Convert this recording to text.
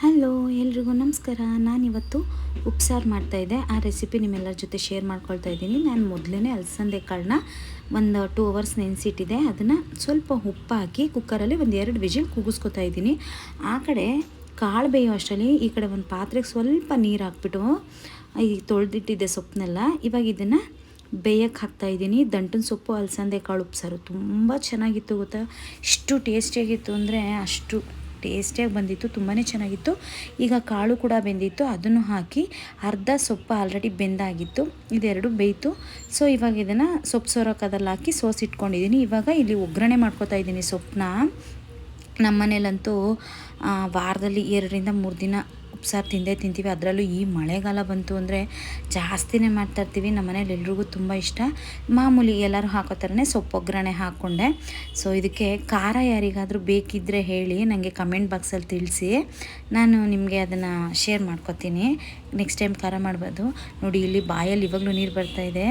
Hello, ಎಲ್ರಿಗೂ ನಮಸ್ಕಾರ. ನಾನಿವತ್ತು ಉಪ್ಸಾರು ಮಾಡ್ತಾಯಿದ್ದೆ ಆ ರೆಸಿಪಿ ನಿಮ್ಮೆಲ್ಲರ ಜೊತೆ ಶೇರ್ ಮಾಡ್ಕೊಳ್ತಾ ಇದ್ದೀನಿ. ನಾನು ಮೊದಲೇ ಅಲಸಂದೆ ಕಾಳನ್ನ ಒಂದು ಟೂ ಅವರ್ಸ್ ನೆನೆಸಿಟ್ಟಿದೆ ಅದನ್ನು ಸ್ವಲ್ಪ ಉಪ್ಪು ಹಾಕಿ ಕುಕ್ಕರಲ್ಲಿ ಒಂದು ಎರಡು ವಿಜಿಲ್ ಕೂಗಿಸ್ಕೊತಾ ಇದ್ದೀನಿ. ಆ ಕಡೆ ಕಾಳು ಬೇಯೋ ಅಷ್ಟರಲ್ಲಿ ಈ ಕಡೆ ಒಂದು ಪಾತ್ರೆಗೆ ಸ್ವಲ್ಪ ನೀರು ಹಾಕ್ಬಿಟ್ಟು ಈ ತೊಳೆದಿಟ್ಟಿದ್ದೆ ಸೊಪ್ಪನ್ನೆಲ್ಲ ಇವಾಗ ಇದನ್ನು ಬೇಯಕ್ಕೆ ಹಾಕ್ತಾಯಿದ್ದೀನಿ ದಂಟಿನ ಸೊಪ್ಪು, ಅಲಸಂದೆ ಕಾಳು ಉಪ್ಸಾರು. ತುಂಬ ಚೆನ್ನಾಗಿತ್ತು ಗೊತ್ತಾ? ಇಷ್ಟು ಟೇಸ್ಟಿಯಾಗಿತ್ತು ಅಂದರೆ ಅಷ್ಟು ಟೇಸ್ಟಿಯಾಗಿ ಬಂದಿತ್ತು ತುಂಬಾ ಚೆನ್ನಾಗಿತ್ತು. ಈಗ ಕಾಳು ಕೂಡ ಬೆಂದಿತ್ತು, ಅದನ್ನು ಹಾಕಿ ಅರ್ಧ ಸೊಪ್ಪು ಆಲ್ರೆಡಿ ಬೆಂದಾಗಿತ್ತು, ಇದೆರಡು ಬೇಯಿತು. ಸೊ ಇವಾಗ ಇದನ್ನು ಸೊಪ್ಪು ಸೊರಕದಲ್ಲಿ ಹಾಕಿ ಸೋಸಿ ಇಟ್ಕೊಂಡಿದ್ದೀನಿ ಇವಾಗ ಇಲ್ಲಿ ಒಗ್ಗರಣೆ ಮಾಡ್ಕೊತಾ ಇದ್ದೀನಿ ಸೊಪ್ಪನ್ನ. ನಮ್ಮ ಮನೇಲಂತೂ ವಾರದಲ್ಲಿ ಎರಡರಿಂದ ಮೂರು ದಿನ ಉಪ್ಸಾರು ತಿಂದೇ ತಿಂತೀವಿ. ಅದರಲ್ಲೂ ಈ ಮಳೆಗಾಲ ಬಂತು ಅಂದರೆ ಜಾಸ್ತಿನೇ ಮಾಡ್ತಾಯಿರ್ತೀವಿ ನಮ್ಮ ಮನೇಲಿ ಎಲ್ರಿಗೂ ತುಂಬ ಇಷ್ಟ. ಮಾಮೂಲಿ ಎಲ್ಲರೂ ಹಾಕೋ ಥರನೇ ಸೊಪ್ಪು, ಒಗ್ಗರಣೆ ಹಾಕ್ಕೊಂಡೆ. ಸೊ ಇದಕ್ಕೆ ಖಾರ ಯಾರಿಗಾದರೂ ಬೇಕಿದ್ದರೆ ಹೇಳಿ ನನಗೆ ಕಮೆಂಟ್ ಬಾಕ್ಸಲ್ಲಿ ತಿಳಿಸಿ. ನಾನು ನಿಮಗೆ ಅದನ್ನು ಶೇರ್ ಮಾಡ್ಕೊತೀನಿ. ನೆಕ್ಸ್ಟ್ ಟೈಮ್ ಖಾರ ಮಾಡ್ಬೋದು ನೋಡಿ, ಇಲ್ಲಿ ಬಾಯಲ್ಲಿ ಇವಾಗಲೂ ನೀರು ಬರ್ತಾಯಿದೆ